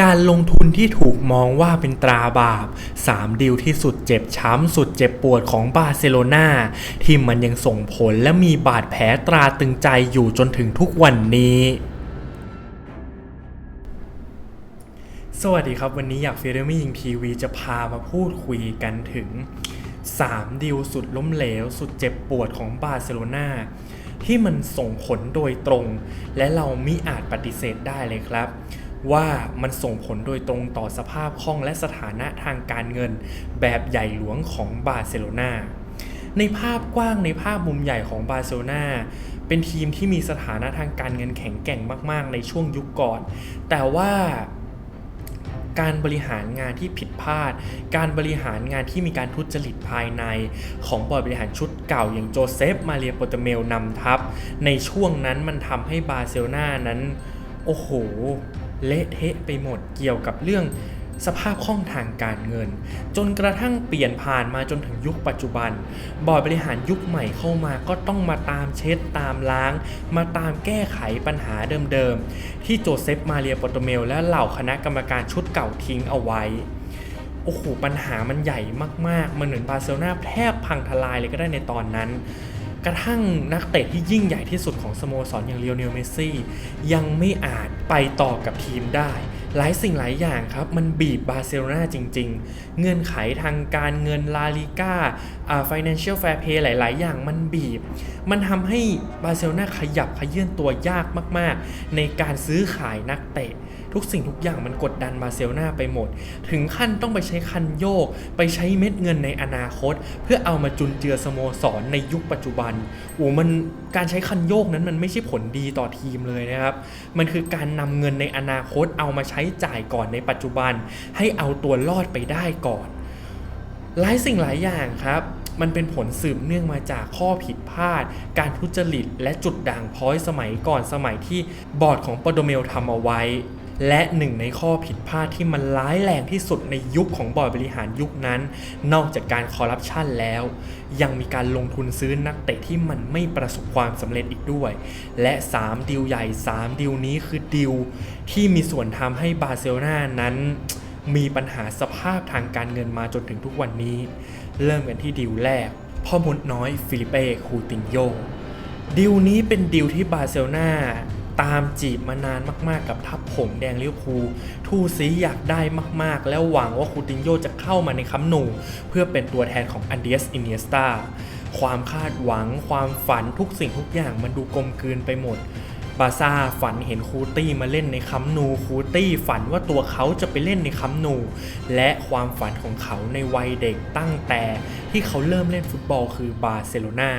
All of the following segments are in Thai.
การลงทุนที่ถูกมองว่าเป็นตราบาป 3 ดีลที่สุดเจ็บช้ำ สุดเจ็บปวดของบาร์เซโลนาที่มันยังส่งผลและมีบาดแผลตราตึงใจอยู่จนถึงทุกวันนี้สวัสดีครับ วันนี้อยากเฟรมี่ยิงทีวีจะพามาพูดคุยกันถึง 3ดีลสุดล้มเหลว สุดเจ็บปวดของบาร์เซโลนาที่มันส่งผลโดยตรง และเรามิอาจปฏิเสธได้เลยครับ ว่ามันส่งผลโดยตรงต่อสภาพคล่องและสถานะทางการเงิน แบบใหญ่หลวงของบาร์เซโลนาในภาพกว้างในภาพมุมใหญ่ของบาร์เซโลนาเป็นทีมที่มีสถานะทางการเงินแข็งแกร่งมาก ๆ ในช่วงยุคก่อน แต่ว่าการบริหารงานที่ผิดพลาด การบริหารงานที่มีการทุจริตภายในของบอร์ดบริหารชุดเก่าอย่างโจเซฟมาเรียโปเตเมลนำทัพ ในช่วงนั้นมันทำให้บาร์เซโลนานั้น โอ้โห เละเทะไปหมดเกี่ยวกับเรื่องสภาพคล่องทางการเงิน จนกระทั่งเปลี่ยนผ่านมาจนถึงยุคปัจจุบัน บอร์ดบริหารยุคใหม่เข้ามาก็ต้องมาตามเช็ดตามล้าง มาตามแก้ไขปัญหาเดิมๆ ที่โจเซฟมาเรียโปโตเมล และเหล่าคณะกรรมการชุดเก่าทิ้งเอาไว้ โอ้โหปัญหามันใหญ่มากๆ มันเหมือนบาร์เซโลนาแทบพังทลายเลยก็ได้ในตอนนั้น กระทั่งนักเตะที่ยิ่งใหญ่ที่สุดของสโมสรอย่างเลียวเนลเมสซี่ยังไม่อาจไปต่อกับทีมได้ หลายสิ่งหลายอย่างครับ มันบีบบาร์เซโลนาจริง ๆ เงื่อนไขทางการเงินลาลิก้าอ่า financial fair play หลาย ๆ อย่างมันบีบ มันทำให้บาร์เซโลนาขยับขยื่นตัวยากมาก ๆ ในการซื้อขายนักเตะ ทุกสิ่งทุกอย่างมันกดดันบาร์เซโลนาไปหมด ถึงขั้นต้องไปใช้คันโยก ไปใช้เม็ดเงินในอนาคต เพื่อเอามาจุนเจือสโมสรในยุคปัจจุบันโอ้มันการใช้คันโยกนั้นมันไม่ใช่ผลดีต่อทีมเลยนะครับ มันคือการนำเงินในอนาคตเอามาใช้จ่ายก่อนในปัจจุบัน ให้เอาตัวรอดไปได้ก่อน หลายสิ่งหลายอย่างครับมันเป็นผลสืบเนื่องมาจากข้อผิดพลาด การทุจริต และจุดด่างพร้อยสมัยก่อนสมัยที่บอร์ดของปโดเมลทำเอาไว้ และหนึ่งในข้อผิดพลาดที่มันร้ายแรงที่สุดในยุคของบอร์ดบริหารยุคนั้น นอกจากการคอร์รัปชันแล้ว ยังมีการลงทุนซื้อนักเตะที่มันไม่ประสบความสำเร็จอีกด้วย และ 3 ดิวใหญ่ 3 ดิวนี้คือดิวที่มีส่วนทำให้บาร์เซโลนานั้น มีปัญหาสภาพทางการเงินมาจนถึงทุกวันนี้ เริ่มกันที่ดิวแรก พ่อมดน้อยฟิลิเป้คูตินโยดิวนี้เป็นดิวที่บาร์เซโลนา ตามจีบมานานมากๆ กับทัพผมแดงลิเวอร์พูลทูซีอยากได้มากๆ แล้วหวังว่าคูตินโยจะเข้ามาในคัมนู เพื่อเป็นตัวแทนของอันเดียสอินเนียสตาความคาดหวังความฝันทุกสิ่งทุกอย่างมันดูกลมกลืนไปหมด บาซ่าฝันเห็นคูตี้มาเล่นในคัมนูคูตี้ฝันว่าตัวเขาจะไปเล่นในคัมนู และความฝันของเขาในวัยเด็กตั้งแต่ที่เขาเริ่มเล่นฟุตบอลคือบาร์เซโลนา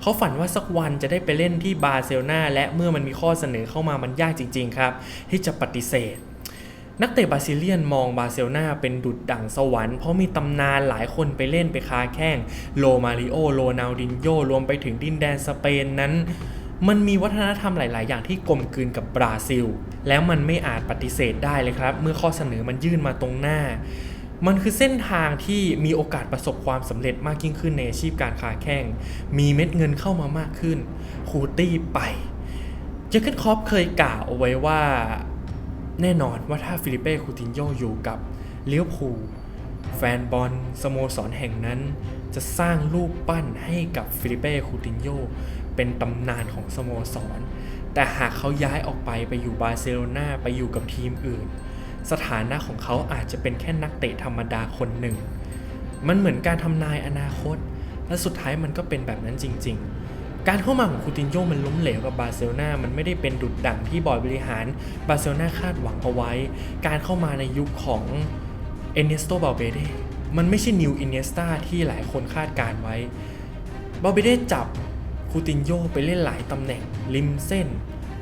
เขาฝันว่าสักวันจะได้ไปเล่นที่บาร์เซโลนาและเมื่อมันมีข้อเสนอเข้ามามันยากจริง ๆ ครับ ที่จะปฏิเสธนักเตะบราซิเลียนมองบาร์เซโลนาเป็นดุจดั่งสวรรค์เพราะมีตำนานหลายคนไปเล่นไปค้าแข้ง โลมาริโอ โรนัลดินโยรวมไปถึงดินแดนสเปนนั้น มันมีวัฒนธรรมหลาย ๆ อย่างที่กลมกลืนกับบราซิล แล้วมันไม่อาจปฏิเสธได้เลยครับ เมื่อข้อเสนอมันยื่นมาตรงหน้า มันคือเส้นทางที่มีโอกาสประสบความสำเร็จมากยิ่งขึ้นในอาชีพการค้าแข่ง มีเม็ดเงินเข้ามามากขึ้น คูตี้ไปเจอร์เกนคอปเคยกล่าวเอาไว้ว่าแน่นอนว่าถ้าฟิลิเป้คูตินโยอยู่กับเลี้ยวพูแฟนบอลสโมสรแห่งนั้น จะสร้างรูปปั้นให้กับฟิลิเป้คูตินโย เป็นตำนานของสโมสร แต่หากเขาย้ายออกไปไปอยู่บาร์เซโลนาไปอยู่กับทีมอื่น สถานะของเขาอาจจะเป็นแค่นักเตะธรรมดาคนหนึ่ง มันเหมือนการทำนายอนาคต และสุดท้ายมันก็เป็นแบบนั้นจริง ๆ การเข้ามาของคูตินโยมันล้มเหลวกับบาร์เซโลนามันไม่ได้เป็นดุดดั่งที่บอร์ดบริหารบาร์เซโลนาคาดหวังเอาไว้ การเข้ามาในยุคของเอเนสโตบาเบเดมันไม่ใช่นิวอินเนสตาที่หลายคนคาดการไว้บาเบเดจับ คูตินโยไปเล่นหลายตำแหน่งริมเส้น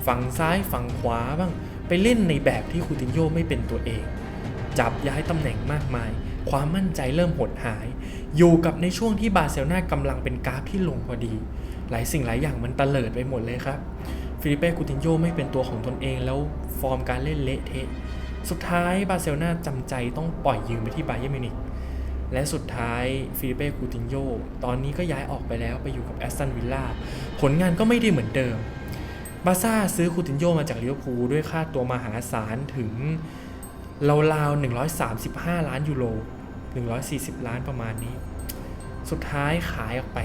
ฝั่งซ้ายฝั่งขวาบ้าง ไปเล่นในแบบที่คูตินโยไม่เป็นตัวเอง จับย้ายตำแหน่งมากมาย ความมั่นใจเริ่มหดหาย อยู่กับในช่วงที่บาร์เซโลนากำลังเป็นกราฟที่ลงพอดี หลายสิ่งหลายอย่างมันตะเลิดไปหมดเลยครับฟิลิเป้คูตินโยไม่เป็นตัวของตนเองแล้วฟอร์มการเล่นเละเทะสุดท้ายบาร์เซโลนาจำใจต้องปล่อยยืมไปที่บาเยมิวนิก และสุดท้ายฟิลิเป้คูตินโยตอนนี้ก็ย้ายออกไปแล้วไปอยู่กับแอสตันวิลล่าผลงานก็ไม่ได้เหมือนเดิมบาร์ซ่าซื้อคูตินโยมาจากลิเวอร์พูลด้วยค่าตัวมหาศาลถึงราวๆ135 ล้านยูโร140 ล้านประมาณนี้ สุดท้ายขายออกไป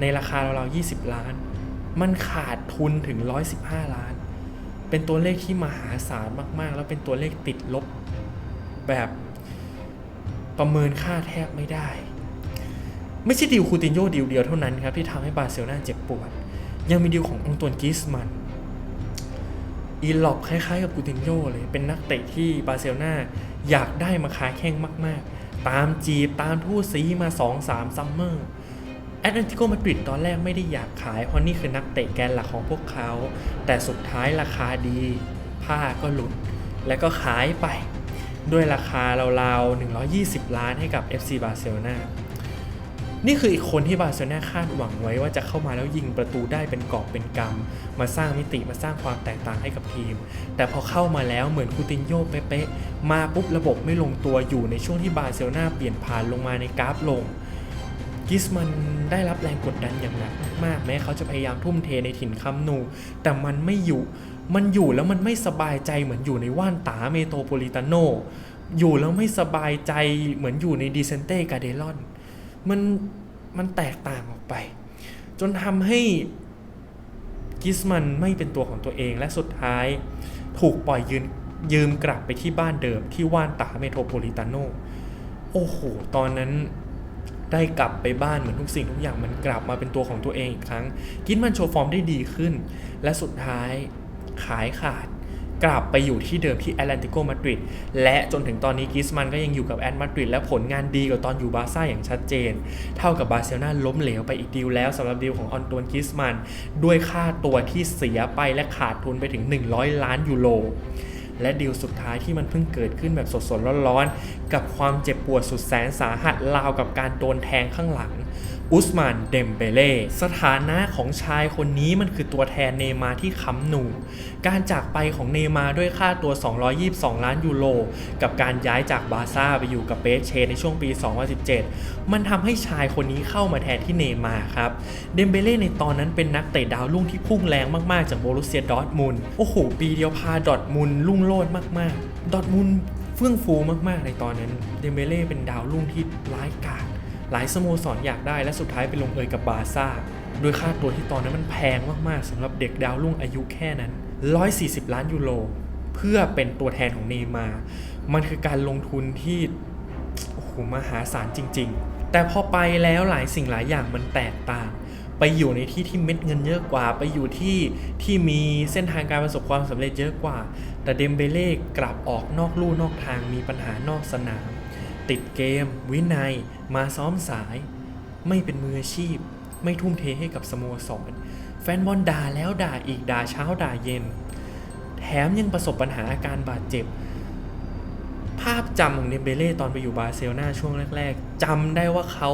ในราคาราวๆ20 ล้าน มันขาดทุนถึง 115 ล้าน เป็นตัวเลขที่มหาศาลมากๆ แล้วเป็นตัวเลขติดลบแบบ ประเมินค่าแทบไม่ได้ ไม่ใช่ดิวคูตินโยดิวเดียวเท่านั้นครับที่ทำให้บาร์เซโลนาเจ็บปวด ยังมีดิวขององตวนกิสมันอีหลอบคล้ายๆกับกูตินโยเลย เป็นนักเตะที่บาร์เซโลนาอยากได้มาค้าแข่งมากๆ ตามจีบตามทู่ซีมา2-3ซัมเมอร์แอตเลติโกมาดริดตอนแรกไม่ได้อยากขาย เพราะนี่คือนักเตะแกนหลักของพวกเขา แต่สุดท้ายราคาดี ผ้าก็หลุด และก็ขายไป ด้วยราคาราวๆ 120 ล้านให้กับ FC บาร์เซโลนานี่คืออีกคนที่บาร์เซโลนาคาดหวังไว้ว่าจะเข้ามาแล้วยิงประตูได้เป็นกอบเป็นกำ มาสร้างมิติมาสร้างความแตกต่างให้กับทีม แต่พอเข้ามาแล้วเหมือนคูตินโยเป๊ะๆมาปุ๊บระบบไม่ลงตัวอยู่ในช่วงที่บาร์เซโลนาเปลี่ยนผ่านลงมาในกราฟลง กิสมันได้รับแรงกดดันอย่างหนักมากๆแม้เขาจะพยายามทุ่มเทในถิ่นคัมนู แต่มันไม่อยู่ มันอยู่แล้วมันไม่สบายใจเหมือนอยู่ในว่านตาเมโตโพลิตาโน อยู่แล้วไม่สบายใจเหมือนอยู่ในดิเซนเต้กาเดลอน มันมันแตกต่างออกไป จนทำให้กิสมันไม่เป็นตัวของตัวเองและสุดท้ายถูกปล่อยยืนยืมกลับไปที่บ้านเดิมที่ว่านตาเมโทรโพลิตาโน โอ้โห ตอนนั้น ได้กลับไปบ้านเหมือนทุกสิ่งทุกอย่างมันกลับมาเป็นตัวของตัวเองอีกครั้ง กิสมันโชว์ฟอร์มได้ดีขึ้น และสุดท้ายขายขาดกลับไปอยู่ที่เดิมที่แอตเลติโกมาดริดและจนถึงตอนนี้กิสมันก็ยังอยู่กับแอตมาดริดและผลงานดีกว่าตอนอยู่บาร์ซ่าอย่างชัดเจน เท่ากับบาร์เซโลนาล้มเหลวไปอีกดีลแล้วสำหรับดีลของออนตวนกิสมัน ด้วยค่าตัวที่เสียไปและขาดทุนไปถึง 100 ล้านยูโร และดีลสุดท้ายที่มันเพิ่งเกิดขึ้นแบบสดๆร้อนๆ กับความเจ็บปวดสุดแสนสาหัสราวกับการโดนแทงข้างหลัง อุสมานเดมเบเล่สถานะของชายคนนี้มันคือตัวแทนเนย์มาที่ค้ำหนูการจากไปของเนย์มาด้วยค่าตัว 222 ล้านยูโรกับการย้ายจากบาร์ซ่าไปอยู่กับเปเชในช่วงปี 2017 มันทำให้ชายคนนี้เข้ามาแทนที่เนย์มาครับเดมเบเล่ในตอนนั้นเป็นนักเตะดาวรุ่งที่พุ่งแรงมากๆ จากโบรุเซียดอร์ทมุนโอ้โหปีเดียวพาดอร์ทมุนรุ่งโรจน์มากๆ ดอร์ทมุนเฟื่องฟูมากๆในตอนนั้นเดมเบเล่เป็นดาวรุ่งที่ร้ายกาจ หลายสโมสรอยากได้และสุดท้ายไปลงเอยกับบาร์ซ่าโดยค่าตัวที่ตอนนั้นมันแพงมากๆสำหรับเด็กดาวรุ่งอายุแค่นั้น 140 ล้านยูโร เพื่อเป็นตัวแทนของเนย์มา มันคือการลงทุนที่โอ้โหมหาศาลจริง ๆ แต่พอไปแล้วหลายสิ่งหลายอย่างมันแตกต่าง ไปอยู่ในที่ที่เม็ดเงินเยอะกว่า ไปอยู่ที่ที่มีเส้นทางการประสบความสำเร็จเยอะกว่า แต่เดมเบเล่กลับออกนอกลู่นอกทางมีปัญหานอกสนาม ติดเกม วินัย มาซ้อมสาย ไม่เป็นมืออาชีพ ไม่ทุ่มเทให้กับสโมสร แฟนบอลด่าแล้วด่าอีกด่าเช้าด่าเย็น แถมยังประสบปัญหาอาการบาดเจ็บ ภาพจำของเดมเบเล่ตอนไปอยู่บาร์เซโลนาช่วงแรก ๆจำได้ว่าเขา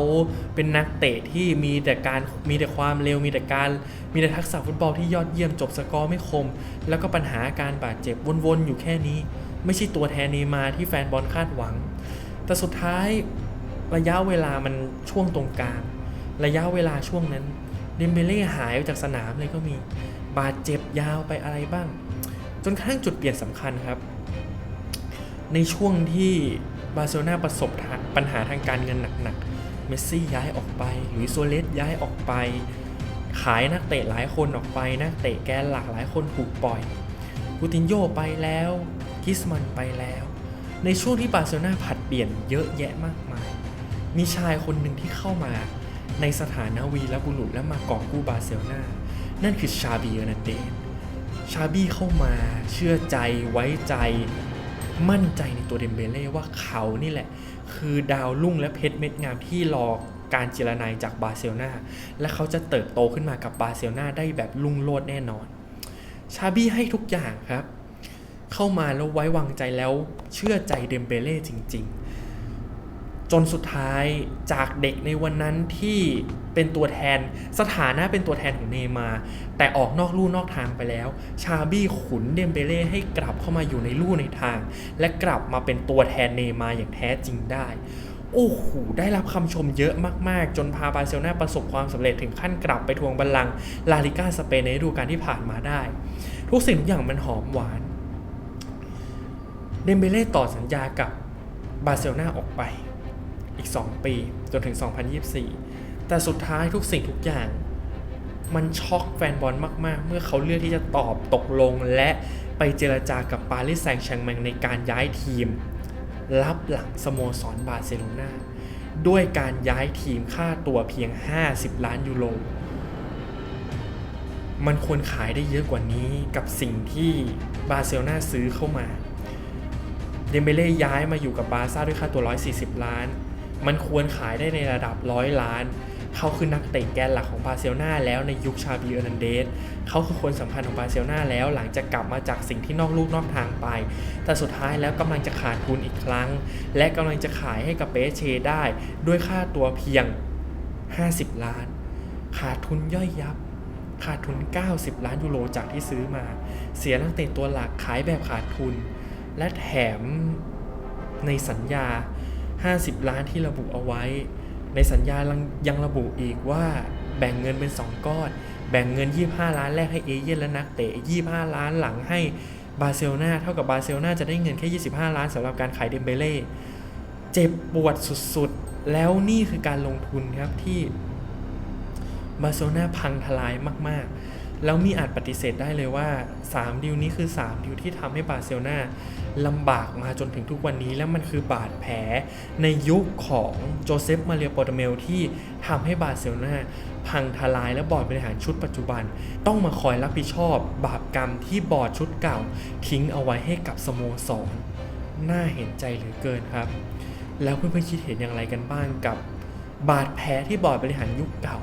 เป็นนักเตะที่มีแต่การมีแต่ความเร็วมีแต่การ มีแต่ทักษะฟุตบอลที่ยอดเยี่ยมจบสกอร์ไม่คม แล้วก็ปัญหาอาการบาดเจ็บวนๆอยู่แค่นี้ ไม่ใช่ตัวแทนเนมาที่แฟนบอลคาดหวัง แต่สุดท้ายระยะเวลามันช่วงตรงกลาง ระยะเวลาช่วงนั้นเดมเบเล่หายไปจากสนามเลยก็มี บาดเจ็บยาวไปอะไรบ้าง จนกระทั่งจุดเปลี่ยนสำคัญครับ ในช่วงที่บาร์เซโลนาประสบปัญหาทางการเงินหนักๆ เมสซี่ย้ายออกไปหลุยส์โซเลสย้ายออกไป ขายนักเตะหลายคนออกไป นักเตะแกนหลักหลายคนถูกปล่อยกูตินโยไปแล้ว กิสมันไปแล้ว ในช่วงที่บาร์เซโลนาผัดเปลี่ยนเยอะแยะมากมาย มีชายคนหนึ่งที่เข้ามาในสถานะวีและบุรุษและมากอบกู้บาร์เซโลนานั่นคือชาบีเอร์นันเดสชาบี้เข้ามาเชื่อใจไว้ใจ มั่นใจในตัวเดมเบเล่ว่าเขานี่แหละ คือดาวรุ่งและเพชรเม็ดงามที่รอการเจรนายจากบาร์เซโลนาและเขาจะเติบโตขึ้นมากับบาร์เซโลนาได้แบบลุ่งโลดแน่นอน ชาบี้ให้ทุกอย่างครับ เข้ามาแล้วไว้วางใจแล้วเชื่อใจเดมเบเล่จริง ๆ จนสุดท้ายจากเด็กในวันนั้นที่เป็นตัวแทนสถานะเป็นตัวแทนของเนยมา แต่ออกนอกลู่นอกทางไปแล้ว ชาบี้ขุนเดมเบเล่ให้กลับเข้ามาอยู่ในลู่ในทาง และกลับมาเป็นตัวแทนเนยมาอย่างแท้จริงได้โอ้โห ได้รับคำชมเยอะมาก ๆ จนพาบาร์เซโลนาประสบความสำเร็จถึงขั้นกลับไปทวงบัลลังก์ลาลิก้าสเปนในฤดูกาลที่ผ่านมาได้ ทุกสิ่งทุกอย่างมันหอมหวาน เดมเบเล่ต่อสัญญากับบาร์เซโลนาออกไป อีก 2 ปีจนถึง 2024 แต่สุดท้ายทุกสิ่งทุกอย่าง มันช็อกแฟนบอลมาก ๆ เมื่อเขาเลือกที่จะตอบตกลงและไปเจรจากับปารีสแซงต์แชร์แมงในการย้ายทีม รับหลังสโมสรบาร์เซโลนาด้วยการย้ายทีมค่าตัวเพียง 50 ล้านยูโร มันควรขายได้เยอะกว่านี้กับสิ่งที่บาร์เซโลนาซื้อเข้ามา เดมเบเล่ย้ายมาอยู่กับบาร์ซ่าด้วยค่าตัว 140 ล้าน มันควรขายได้ในระดับ 100 ล้าน เขาคือนักเตะแกนหลักของบาร์เซโลนาแล้วในยุคชาบีเออร์นันเดส เขาคือคนสำคัญของบาร์เซโลนาแล้วหลังจากกลับมาจากสิ่งที่นอกลูกนอกทางไป แต่สุดท้ายแล้วกำลังจะขาดทุนอีกครั้ง และกำลังจะขายให้กับเปเชได้ด้วยค่าตัวเพียง 50 ล้าน ขาดทุนย่อยยับขาดทุน 90 ล้านยูโรจากที่ซื้อมา เสียนักเตะตัวหลักขายแบบขาดทุน และแถมในสัญญา 50 ล้านที่ระบุเอาไว้ ในสัญญายังระบุอีกว่าแบ่งเงินเป็น 2 ก้อน แบ่งเงิน 25 ล้านแรกให้เอเย่นและนักเตะ 25 ล้านหลังให้บาร์เซโลนาเท่ากับบาร์เซโลนาจะได้เงินแค่ 25 ล้านสำหรับการขายเดมเบเล่เจ็บปวดสุดๆ แล้วนี่คือการลงทุนครับที่บาร์เซโลนาพังทลายมากๆ แล้วมีอาจปฏิเสธได้เลยว่า 3 ดิวนี้คือ 3 ดิวที่ทำให้บาร์เซโลนาลำบากมาจนถึงทุกวันนี้ แล้วมันคือบาดแผลในยุคของโจเซฟมาเรียโปรตเมลที่ทำให้บาร์เซโลนาพังทลายและบอร์ดบริหารชุดปัจจุบัน ต้องมาคอยรับผิดชอบบาปกรรมที่บอร์ดชุดเก่า ทิ้งเอาไว้ให้กับสโมสรน่าเห็นใจเหลือเกินครับ แล้วเพื่อนๆคิดเห็นอย่างไรกันบ้างกับ บาดแผลที่บอร์ดบริหารยุคเก่า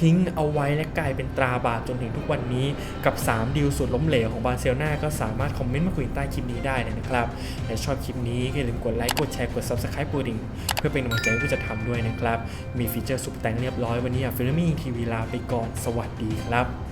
ทิ้งเอาไว้และกลายเป็นตราบาปจนถึงทุกวันนี้กับ 3 ดีลสุดล้มเหลวของบาร์เซโลนาก็สามารถคอมเมนต์มาคุยใต้คลิปนี้ได้เลยนะครับและชอบคลิปนี้ก็อย่าลืมกดไลค์กดแชร์กด Subscribe กดดิ่งเพื่อเป็นกำลังใจให้ผู้จะทำด้วยนะครับ มีฟีเจอร์สุดแต่งเรียบร้อยวันนี้ฟิลมิ่งทีวีลาไปก่อนสวัสดีครับ